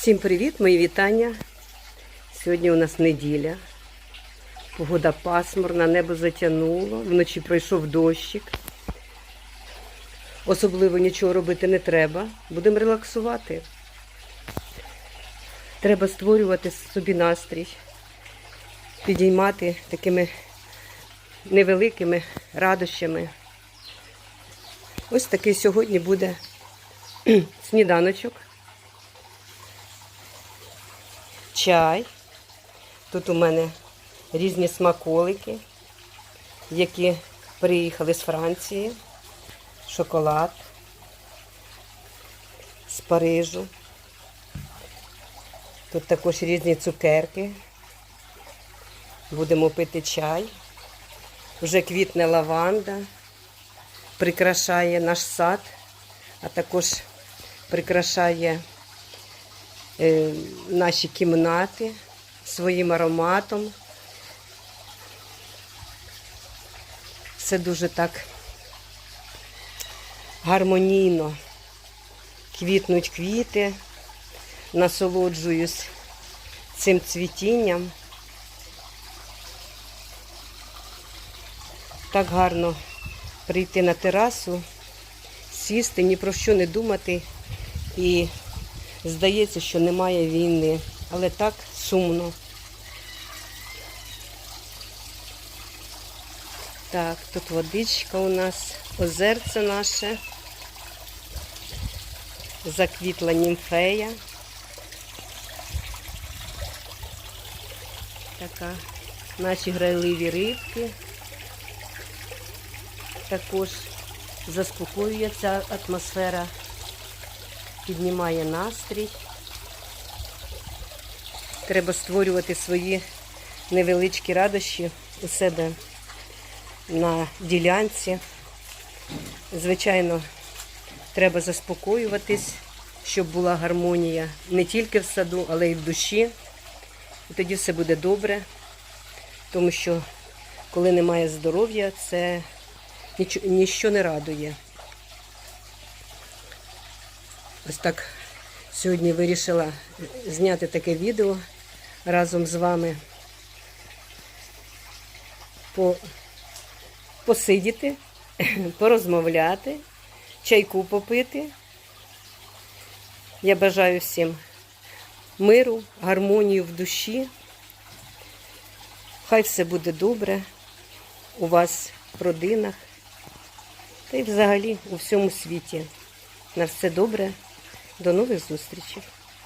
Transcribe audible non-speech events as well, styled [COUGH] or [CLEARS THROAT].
Всім привіт, мої вітання. Сьогодні у нас неділя. Погода пасмурна, небо затягнуло, вночі пройшов дощик. Особливо нічого робити не треба. Будемо релаксувати. Треба створювати собі настрій, підіймати такими невеликими радощами. Ось такий сьогодні буде [CLEARS THROAT] сніданочок. Чай. Тут у мене різні смаколики, які приїхали з Франції, шоколад з Парижу. Тут також різні цукерки. Будемо пити чай. Вже квітне лаванда, прикрашає наш сад, а також прикрашає наші кімнати своїм ароматом. Все дуже так гармонійно. Квітнуть квіти, насолоджуюсь цим цвітінням. Так гарно прийти на терасу, сісти, ні про що не думати і здається, що немає війни, але так сумно. Так, тут водичка у нас, озерце наше, заквітла німфея. Така наші грайливі рибки. Також заспокоює ця атмосфера піднімає настрій. Треба створювати свої невеличкі радощі у себе на ділянці. Звичайно, треба заспокоюватись, щоб була гармонія не тільки в саду, але й в душі. І тоді все буде добре, тому що коли немає здоров'я, це ніщо не радує. Ось так сьогодні вирішила зняти таке відео разом з вами по, посидіти, [LAUGHS] порозмовляти, чайку попити. Я бажаю всім миру, гармонію в душі. Хай все буде добре у вас в родинах та й взагалі у всьому світі. На все добре. До нових зустрічей!